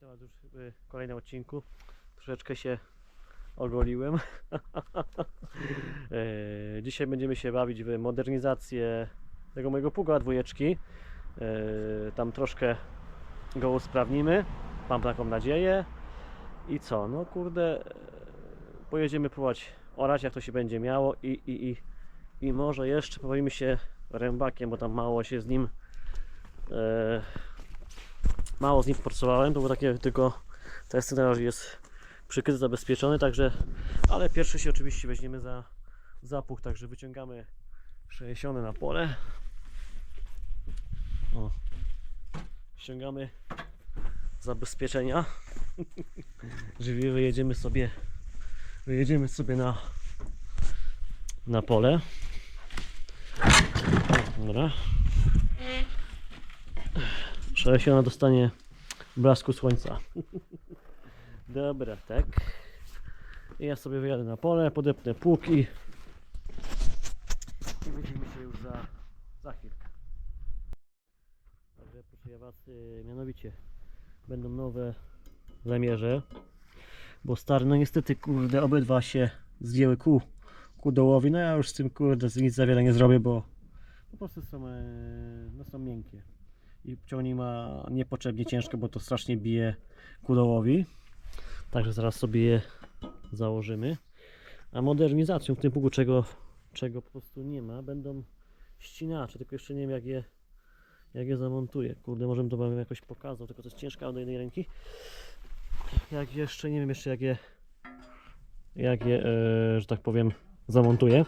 temat już w kolejnym odcinku. Troszeczkę się ogoliłem. E, Dzisiaj będziemy się bawić w modernizację tego mojego pługa dwójeczki. E, Tam troszkę go usprawnimy. Mam taką nadzieję. I co? No kurde, e, pojedziemy próbować orać, jak to się będzie miało i, i, i, i może jeszcze pobawimy się rębakiem, bo tam mało się z nim mało z nim pracowałem, to było takie tylko testy na razie jest przykryty, zabezpieczony, także ale pierwszy się oczywiście weźmiemy za zapuch, także wyciągamy przeniesione na pole. O. ściągamy zabezpieczenia. Żywi, wyjedziemy sobie wyjedziemy sobie na na pole. Dobra Przesiona dostanie blasku słońca. Dobra, tak. Ja sobie wyjadę na pole, podepnę pług i, widzimy się już za, za chwilkę. Także proszę Was, y, mianowicie będą nowe lemierze, bo stare, no niestety kurde, obydwa się zdjęły ku, ku dołowi, no ja już z tym kurde nic za wiele nie zrobię, bo po prostu są, e, no są miękkie i ciągnik ma niepotrzebnie ciężko, bo to strasznie bije ku dołowi. Także zaraz sobie je założymy. A modernizacją w tym pługu, czego, czego po prostu nie ma, będą ścinacze, tylko jeszcze nie wiem jak je, jak je zamontuję. Kurde, może to wam jakoś pokazał, tylko to jest ciężka do jednej ręki. Jak jeszcze, nie wiem jeszcze jak je, jak je, e, że tak powiem, zamontuję.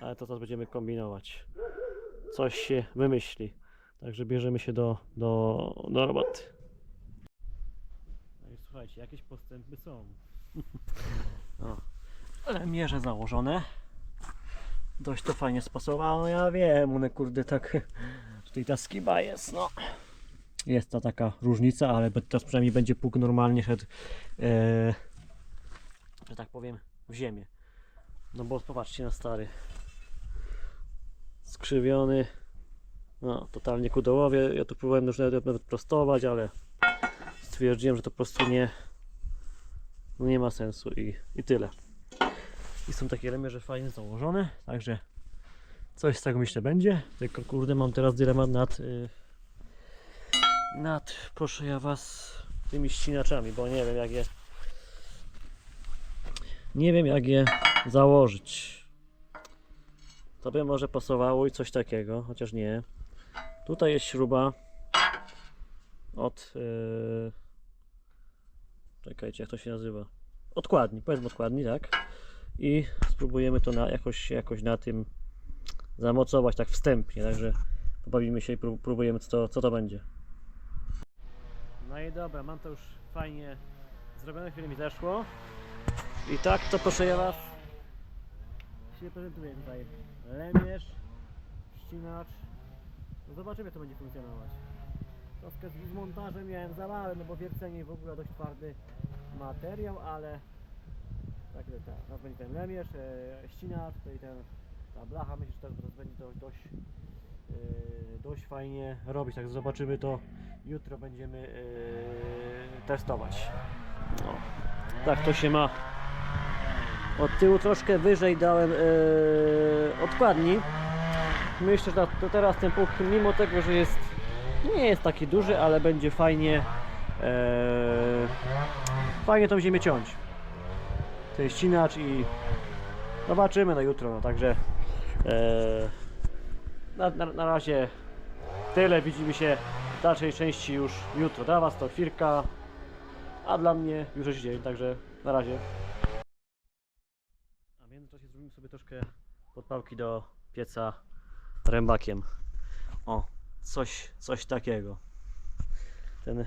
Ale to teraz będziemy kombinować. Coś się wymyśli. Także bierzemy się do, do, do roboty. No i słuchajcie, jakieś postępy są. o. Ale mierze założone. Dość to fajnie spasowało, no ja wiem, one kurde tak, tutaj ta skiba jest, no. Jest to taka różnica, ale teraz przynajmniej będzie pług normalnie szedł, e, że tak powiem, w ziemię. No bo popatrzcie na stary. Skrzywiony, no, totalnie ku dołowie. Ja tu próbowałem już nawet, prostować, ale stwierdziłem, że to po prostu nie, no nie ma sensu i, i tyle. I są takie lemierze fajnie założone, także coś z tego myślę będzie. Tylko kurde mam teraz dylemat nad, y, nad proszę ja was, tymi ścinaczami, bo nie wiem jak je nie wiem jak je założyć. To by może pasowało i coś takiego, chociaż nie. Tutaj jest śruba od. Yy... Czekajcie, jak to się nazywa? Odkładni, powiedzmy odkładni, tak? I spróbujemy to na, jakoś, jakoś na tym zamocować tak wstępnie, także pobawimy się i prób- próbujemy co to, co to będzie. No i dobra, mam to już fajnie zrobione, chwilę mi zeszło. I tak to proszę ja was się prezentuje tutaj. Lemierz, ścinacz, no zobaczymy to będzie funkcjonować. Troszkę z montażem miałem zabawę, no bo wiercenie w ogóle dość twardy materiał, ale tak, tak. Teraz będzie ten lemierz, e, ścinacz, tutaj ten, ta blacha, myślę, że teraz będzie to dość, e, dość fajnie robić, tak zobaczymy to jutro będziemy e, testować. No. Tak to się ma. Od tyłu troszkę wyżej dałem e, odkładni. Myślę, że to teraz ten pług, mimo tego, że jest nie jest taki duży, ale będzie fajnie e, fajnie tą ziemię ciąć. To jest ścinacz i zobaczymy na jutro, no także e, na, na, na razie tyle, widzimy się w dalszej części już jutro. Dla Was to chwilka, a dla mnie już dzień, także na razie. A w międzyczasie zrobimy sobie troszkę podpałki do pieca rębakiem. O, coś, coś takiego. Ten e,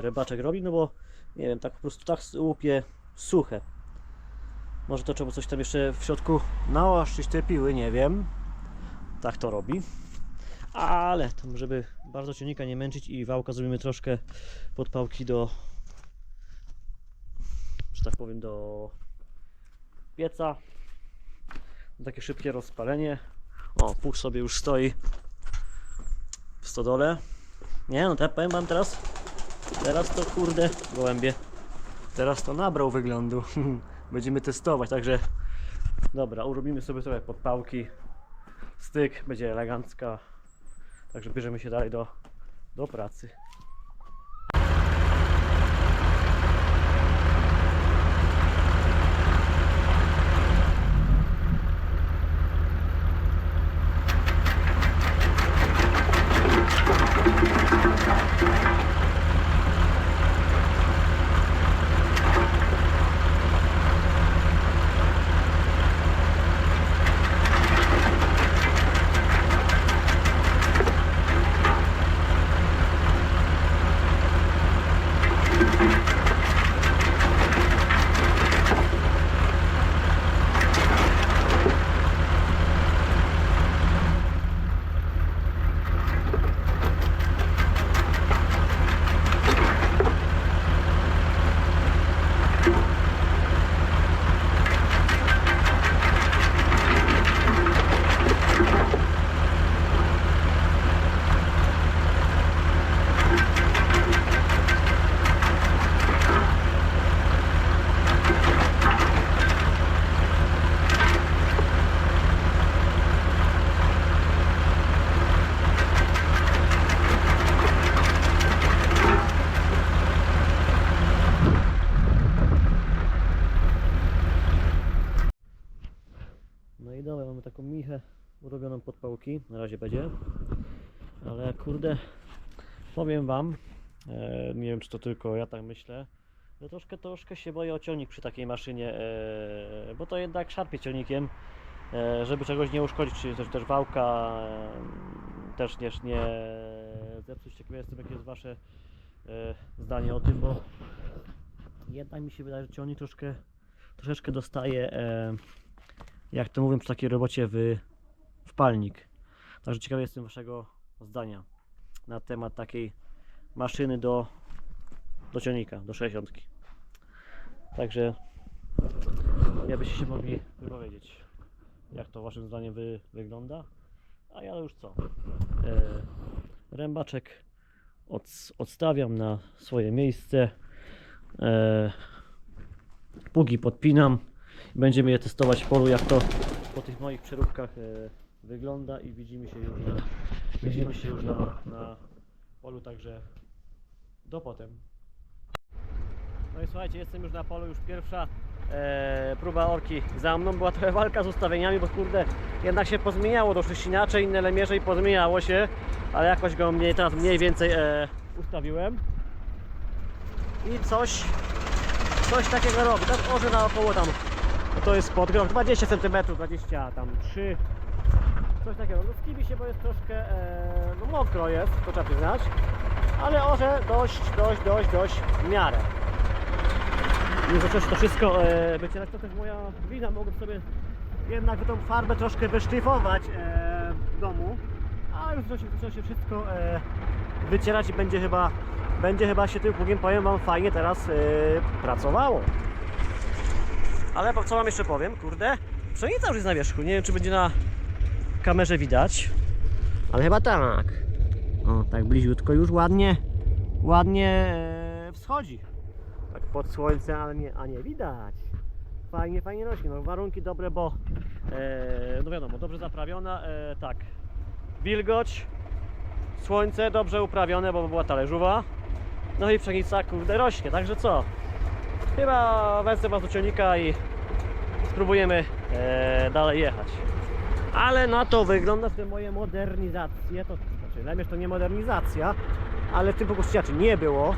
rybaczek robi, no bo nie wiem, tak po prostu tak łupie suche. Może to trzeba coś tam jeszcze w środku nałożyć te piły, nie wiem. Tak to robi. Ale tam, żeby bardzo ciągnika nie męczyć i wałka zrobimy troszkę podpałki do że tak powiem do pieca. Takie szybkie rozpalenie. O, pług sobie już stoi w stodole. Nie no, te, powiem wam teraz, Teraz to kurde, gołębie. Teraz to nabrał wyglądu. Będziemy testować, także dobra, urobimy sobie trochę podpałki. Styk, będzie elegancka. Także bierzemy się dalej do, do pracy. No i dobra, mamy taką michę urobioną pod pałki, na razie będzie. Ale kurde, powiem wam, e, nie wiem czy to tylko ja tak myślę, że troszkę, troszkę się boję o ciągnik przy takiej maszynie, e, bo to jednak szarpie ciągnikiem, e, żeby czegoś nie uszkodzić, czy też, też wałka, e, też nie, nie zepsuć. Ciekawy jestem jakie jest wasze e, zdanie o tym, bo jednak mi się wydaje, że ciągnik troszkę, troszeczkę dostaje e, jak to mówią przy takiej robocie w, w palnik. Także ciekawy jestem waszego zdania na temat takiej maszyny do, do ciągnika, do 60. Także jakbyście się mogli wypowiedzieć, jak to waszym zdaniem wy, wygląda. A ja już co? E, rębaczek od, odstawiam na swoje miejsce. E, pługi podpinam. Będziemy je testować w polu, jak to po tych moich przeróbkach e, wygląda i widzimy się już na, widzimy się już na, na polu, także do potem. No i słuchajcie, jestem już na polu, już pierwsza e, próba orki za mną. Była trochę walka z ustawieniami, bo kurde, jednak się pozmieniało dosyć inaczej, inne lemierze i pozmieniało się, ale jakoś go mniej, teraz mniej więcej e, ustawiłem. I coś, coś takiego robi. Tak może na około tam to jest podgrąg 20 cm, 20 tam 3 coś takiego. No skibi się, bo jest troszkę e, no mokro jest, to trzeba przyznać. Ale orze dość, dość, dość, dość w miarę. Nie zacząć to wszystko e, wycierać, to też moja wina, mogłem sobie jednak tą farbę troszkę wysztyfować e, w domu. A już się, zaczął się wszystko e, wycierać i będzie chyba, będzie chyba się tym pługiem, powiem wam, fajnie teraz e, pracowało. Ale co wam jeszcze powiem, kurde, pszenica już jest na wierzchu. Nie wiem, czy będzie na kamerze widać, ale chyba tak. O, tak bliziutko już ładnie, ładnie e, wschodzi. Tak pod słońcem, ale nie, a nie widać. Fajnie, fajnie rośnie. No, warunki dobre, bo e, no wiadomo, dobrze zaprawiona, e, tak. Wilgoć, słońce dobrze uprawione, bo była talerzowa. No i pszenica, kurde, rośnie. Także co? Chyba wezmę was do ciągnika i spróbujemy e, dalej jechać. Ale na to wygląda te moje modernizacje. To znaczy, lemierz to nie modernizacja, ale w tym po prostu inaczej nie było,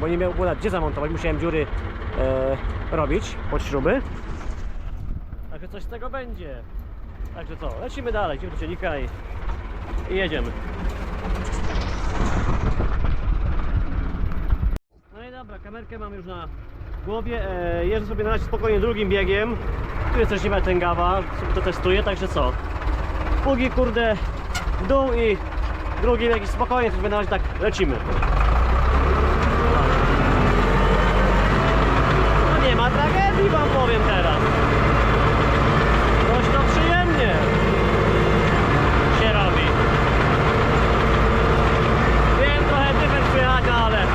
bo nie miał gdzie zamontować. Musiałem dziury e, robić pod śruby. Także coś z tego będzie. Także co, lecimy dalej, idziemy do ciągnika i, i jedziemy. No i dobra, kamerkę mam już na głowie. E, jeżdżę sobie na razie spokojnie drugim biegiem. Tu jest też nie tęgawa, to testuję, także co? Pługi kurde w dół i drugi jakiś spokojnie, to sobie na razie tak lecimy. No nie ma tragedii wam powiem teraz. Dość to przyjemnie się robi. Wiem trochę typem przyjechać, ale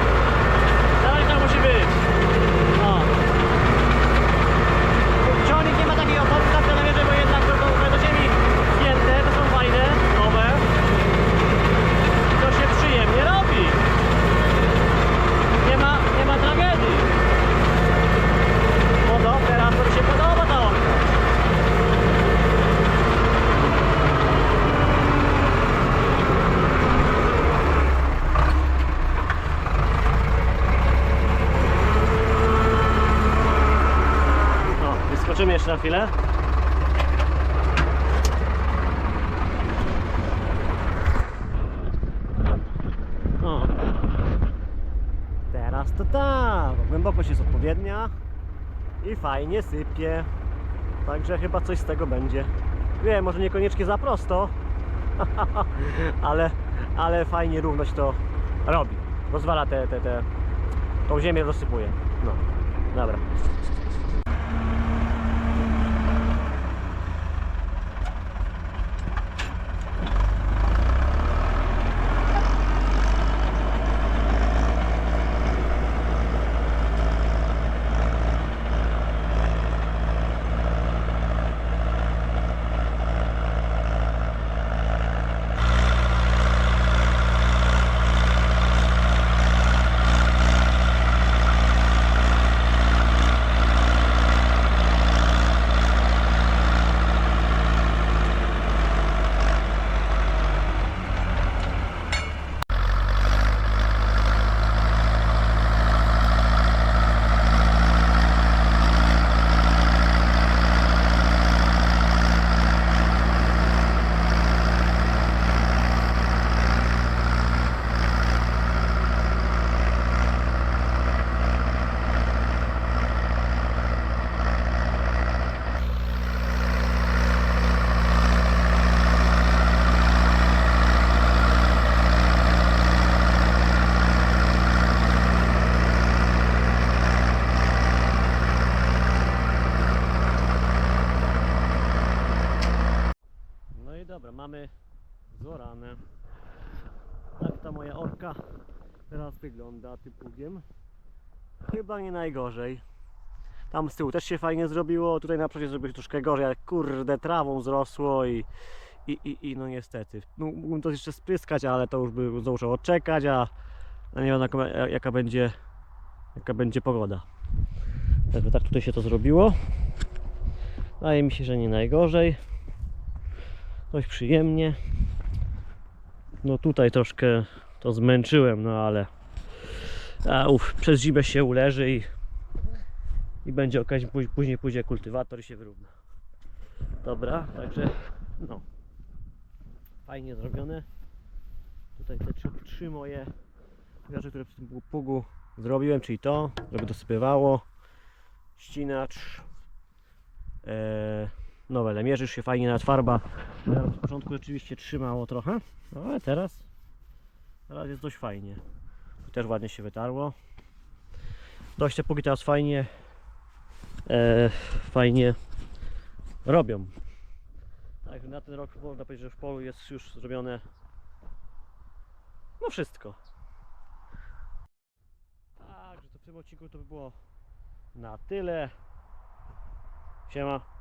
jeszcze na chwilę. O. Teraz to tak, głębokość jest odpowiednia i fajnie sypie. Także chyba coś z tego będzie. Wiem, może niekoniecznie za prosto, ale, ale fajnie równość to robi. Rozwala te, te, te, tą ziemię rozsypuje. No, dobra. No i dobra, mamy zorane. Tak ta moja orka teraz wygląda tym pługiem. Chyba nie najgorzej. Tam z tyłu też się fajnie zrobiło, tutaj na przodzie zrobiło się troszkę gorzej, ale kurde trawą zrosło i, i, i, i no niestety. No, mógłbym to jeszcze spryskać, ale to już by zdążyło odczekać, a, a nie wiem jaka, jaka będzie jaka będzie pogoda. Także tak tutaj się to zrobiło. Wydaje mi się, że nie najgorzej dość przyjemnie. No tutaj troszkę to zmęczyłem, no ale a, uf, przez zimę się uleży i, i będzie okazja, później, pójdzie kultywator i się wyrówna. Dobra, także no fajnie zrobione. Tutaj te trzy, trzy moje rzeczy, które w tym pługu zrobiłem, czyli to, żeby dosypywało, ścinacz, e, nowe lemierzysz się fajnie nawet farba na początku rzeczywiście trzymało trochę no ale teraz teraz jest dość fajnie. Tu też ładnie się wytarło. Dość te pługi teraz fajnie e, fajnie robią. Także na ten rok można powiedzieć, że w polu jest już zrobione no wszystko. Także to w tym odcinku to by było na tyle. Siema